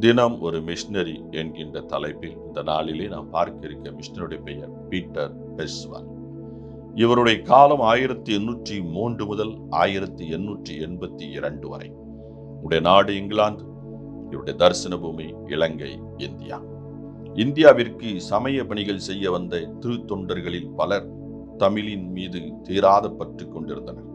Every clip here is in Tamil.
தினம் ஒரு மிஷினரி என்கின்ற தலைப்பில் இந்த நாளிலே நாம் பார்க்க இருக்க மிஷினருடைய பெயர் பீட்டர் பெஸ்வால் இவருடைய காலம் ஆயிரத்தி எண்ணூற்றி மூன்று முதல் ஆயிரத்தி எண்ணூற்றி எண்பத்தி இரண்டு வரை. உடைய நாடு இங்கிலாந்து இவருடைய தரிசன பூமி இலங்கை இந்தியா. இந்தியாவிற்கு சமய பணிகள் செய்ய வந்த திருத்தொண்டர்களில் பலர் தமிழின் மீது தீராத பற்று கொண்டிருந்தனர்.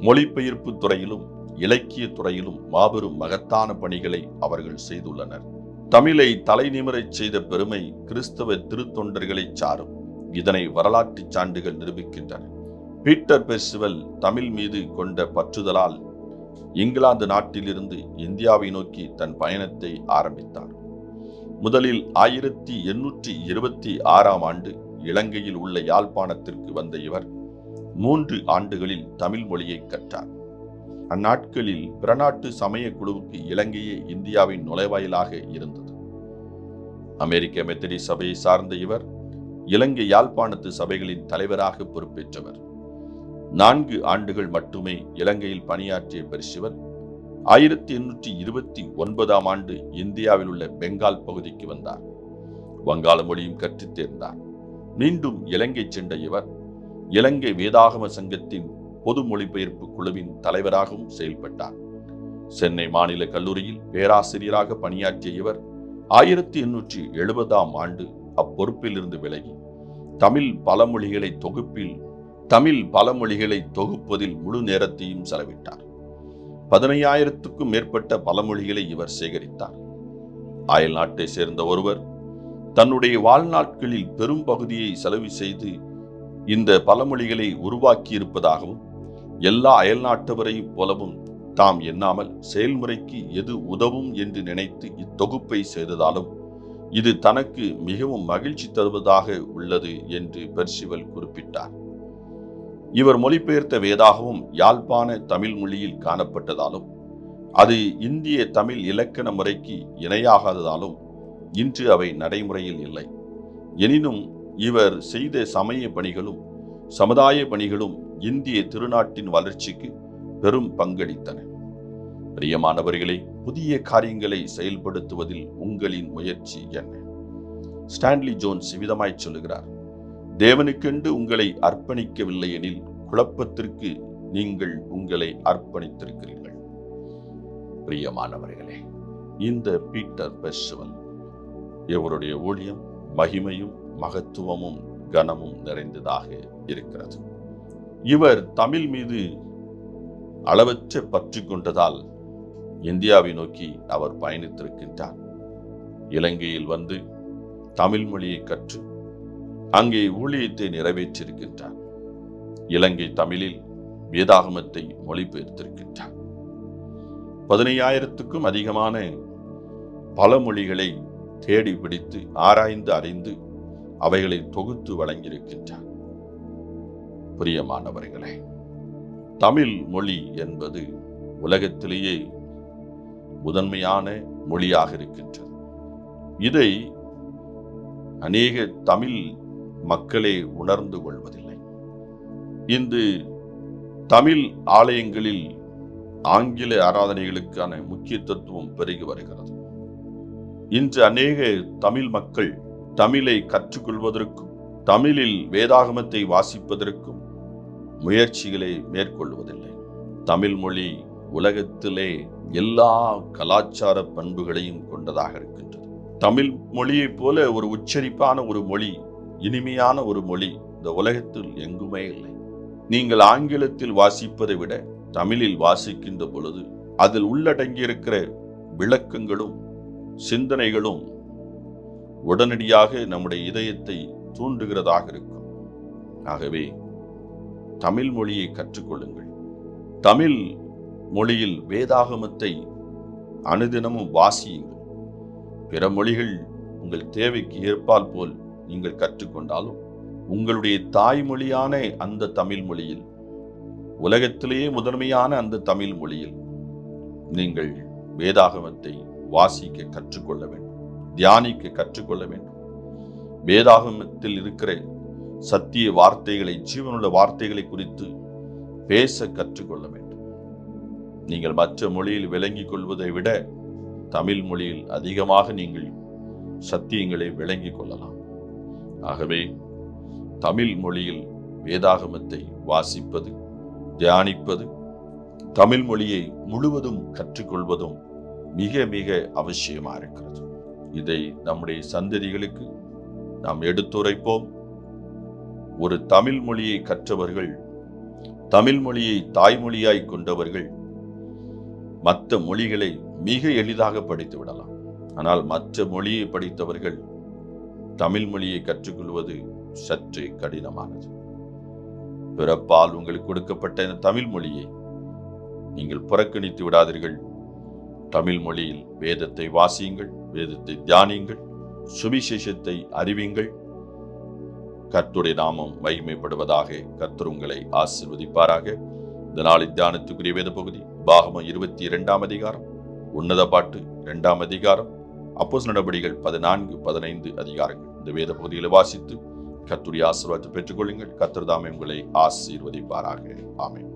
மொழிபெயர்ப்பு துறையிலும் இலக்கிய துறையிலும் மாபெரும் மகத்தான பணிகளை அவர்கள் செய்துள்ளனர். தமிழை தலைநிமிரச் செய்த பெருமை கிறிஸ்தவ திருத்தொண்டர்களைச் சாரும். இதனை வரலாற்று சான்றுகள் நிரூபிக்கின்றன. பீட்டர் பெர்சுவல் தமிழ் மீது கொண்ட பற்றுதலால் இங்கிலாந்து நாட்டிலிருந்து இந்தியாவை நோக்கி தன் பயணத்தை ஆரம்பித்தார். முதலில் ஆயிரத்தி எண்ணூற்றி இருபத்தி ஆறாம் ஆண்டு இலங்கையில் உள்ள யாழ்ப்பாணத்திற்கு வந்த இவர் மூன்று ஆண்டுகளில் தமிழ் மொழியை கற்றார். அந்நாட்களில் பிறநாட்டு சமய குழுவுக்கு இலங்கையே இந்தியாவின் நுழைவாயிலாக இருந்தது. அமெரிக்க மெத்தடி சபையை சார்ந்த இவர் இலங்கை யாழ்ப்பாணத்து சபைகளின் தலைவராக பொறுப்பேற்றவர். நான்கு ஆண்டுகள் மட்டுமே இலங்கையில் பணியாற்றிய பெர்சிவர் ஆயிரத்தி எண்ணூற்றி இருபத்தி ஒன்பதாம் ஆண்டு இந்தியாவில் உள்ள பெங்கால் பகுதிக்கு வந்தார். வங்காள மொழியும் கற்றுத் தேர்ந்தார். மீண்டும் இலங்கை சென்ற இவர் இலங்கை வேதாகம சங்கத்தின் பொது மொழிபெயர்ப்பு குழுவின் தலைவராகவும் செயல்பட்டார். சென்னை மாநில கல்லூரியில் பேராசிரியராக பணியாற்றிய இவர் ஆயிரத்தி எண்ணூற்றி எழுபதாம் ஆண்டு அப்பொறுப்பிலிருந்து விலகி தமிழ் பழமொழிகளை தொகுப்பில் தமிழ் பழமொழிகளை தொகுப்பதில் முழு நேரத்தையும் செலவிட்டார். பதினையாயிரத்துக்கும் மேற்பட்ட பழமொழிகளை இவர் சேகரித்தார். அயல் நாட்டை சேர்ந்த ஒருவர் தன்னுடைய வாழ்நாட்களில் பெரும் பகுதியை செலவு செய்து இந்த பழமொழிகளை உருவாக்கியிருப்பதாகவும் எல்லா அயல்நாட்டவரையும் போலவும் தாம் எண்ணாமல் செயல்முறைக்கு எது உதவும் என்று நினைத்து இத்தொகுப்பை செய்ததாலும் இது தனக்கு மிகவும் மகிழ்ச்சி தருவதாக உள்ளது என்று பெர்சிவல் குறிப்பிட்டார். இவர் மொழிபெயர்த்த வேதாகவும் யாழ்ப்பாண தமிழ் மொழியில் காணப்பட்டதாலும் அது இந்திய தமிழ் இலக்கண முறைக்கு இணையாகாததாலும் இன்று அவை நடைமுறையில் இல்லை. எனினும் இவர் செய்த சமய பணிகளும் சமுதாய பணிகளும் இந்திய திருநாட்டின் வளர்ச்சிக்கு பெரும் பங்களித்தன. பிரியமானவர்களே புதிய காரியங்களை செயல்படுத்துவதில் உங்களின் முயற்சி என்ன? ஸ்டான்லி ஜோன்ஸ் விதமாய் சொல்லுகிறார் தேவனுக்கென்று உங்களை அர்ப்பணிக்கவில்லை எனில் குழப்பத்திற்கு நீங்கள் உங்களை அர்ப்பணித்திருக்கிறீர்கள். பிரியமானவர்களே இந்த பீட்டர் பெர்சுவல் இவருடைய ஊழியம் மகிமையும் மகத்துவமும் கனமும் நிறைந்ததாக இருக்கிறது. இவர் தமிழ் மீது அளவற்ற பற்று கொண்டதால் இந்தியாவை நோக்கி அவர் பயணித்திருக்கின்றார். இலங்கையில் வந்து தமிழ் மொழியை கற்று அங்கே ஊழியத்தை நிறைவேற்றியிருக்கின்றார். இலங்கை தமிழில் வேதாகமத்தை மொழிபெயர்த்திருக்கின்றார். பதினையாயிரத்துக்கும் அதிகமான பல மொழிகளை தேடி பிடித்து ஆராய்ந்து அறிந்து அவைகளை தொகுத்து வழங்கியிருக்கின்றார். பிரியமானவர்களே தமிழ் மொழி என்பது உலகத்திலேயே முதன்மையான மொழியாக இருக்கின்றது. இதை அநேக தமிழ் மக்களே உணர்ந்து கொள்வதில்லை. இன்று தமிழ் ஆலயங்களில் ஆங்கில ஆராதனைகளுக்கான முக்கியத்துவம் பெருகி வருகிறது. இன்று அநேக தமிழ் மக்கள் தமிழை கற்றுக்கொள்வதற்கும் தமிழில் வேதாகமத்தை வாசிப்பதற்கும் முயற்சிகளை மேற்கொள்வதில்லை. தமிழ் மொழி உலகத்திலே எல்லா கலாச்சார பண்புகளையும் கொண்டதாக இருக்கின்றது. தமிழ் மொழியைப் போல ஒரு உச்சரிப்பான ஒரு மொழி இனிமையான ஒரு மொழி இந்த உலகத்தில் எங்குமே இல்லை. நீங்கள் ஆங்கிலத்தில் வாசிப்பதை விட தமிழில் வாசிக்கின்ற பொழுது அதில் உள்ளடங்கியிருக்கிற விளக்கங்களும் சிந்தனைகளும் உடனடியாக நம்முடைய இதயத்தை தூண்டுகிறதாக இருக்கும். ஆகவே தமிழ் மொழியை கற்றுக்கொள்ளுங்கள். தமிழ் மொழியில் வேதாகமத்தை அனுதினமும் வாசியுங்கள். பிற மொழிகள் உங்கள் தேவைக்கு ஏற்பால் போல் நீங்கள் கற்றுக்கொண்டாலும் உங்களுடைய தாய்மொழியான அந்த தமிழ் மொழியில் உலகத்திலேயே முதன்மையான அந்த தமிழ் மொழியில் நீங்கள் வேதாகமத்தை வாசிக்க கற்றுக்கொள்ள வேண்டும் தியானிக்க கற்றுக்கொள்ள வேண்டும். வேதாகமத்தில் இருக்கிற சத்திய வார்த்தைகளை ஜீவனுள்ள வார்த்தைகளை குறித்து பேச கற்றுக்கொள்ள வேண்டும். நீங்கள் மற்ற மொழியில் விளங்கிக் கொள்வதை விட தமிழ் மொழியில் அதிகமாக நீங்கள் சத்தியங்களை விளங்கிக் கொள்ளலாம். ஆகவே தமிழ் மொழியில் வேதாகமத்தை வாசிப்பது தியானிப்பது தமிழ் மொழியை முழுவதும் கற்றுக்கொள்வதும் மிக மிக அவசியமா இருக்கிறது. இதை நம்முடைய சந்ததிகளுக்கு நாம் எடுத்துரைப்போம். ஒரு தமிழ் மொழியை கற்றவர்கள் தமிழ் மொழியை தாய்மொழியாய் கொண்டவர்கள் மற்ற மொழிகளை மிக எளிதாக படித்து விடலாம். ஆனால் மற்ற மொழியை படித்தவர்கள் தமிழ் மொழியை கற்றுக்கொள்வது சற்று கடினமானது. பிறப்பால் உங்களுக்கு கொடுக்கப்பட்ட இந்த தமிழ் மொழியை நீங்கள் புறக்கணித்து விடாதீர்கள். தமிழ் மொழியில் வேதத்தை வாசியுங்கள் வேதத்தை தியானியுங்கள் சுவிசேஷத்தை அறிவிங்கள் கர்த்துடைய நாமம் மகிமைப்படுவதாக கர்த்தர் உங்களை ஆசிர்வதிப்பாராக. இந்த நாளின் தியானத்துக்குரிய வேத பகுதி பாகமம் இருபத்தி இரண்டாம் அதிகாரம் உன்னத பாட்டு இரண்டாம் அதிகாரம் அப்போஸ் நடவடிக்கைகள் பதினான்கு பதினைந்து அதிகாரங்கள். இந்த வேத பகுதிகளை வாசித்து கத்துடைய ஆசீர்வாதத்தை பெற்றுக்கொள்ளுங்கள். கர்த்தர் தாமே உங்களை ஆசீர்வதிப்பாராக. ஆமேன்.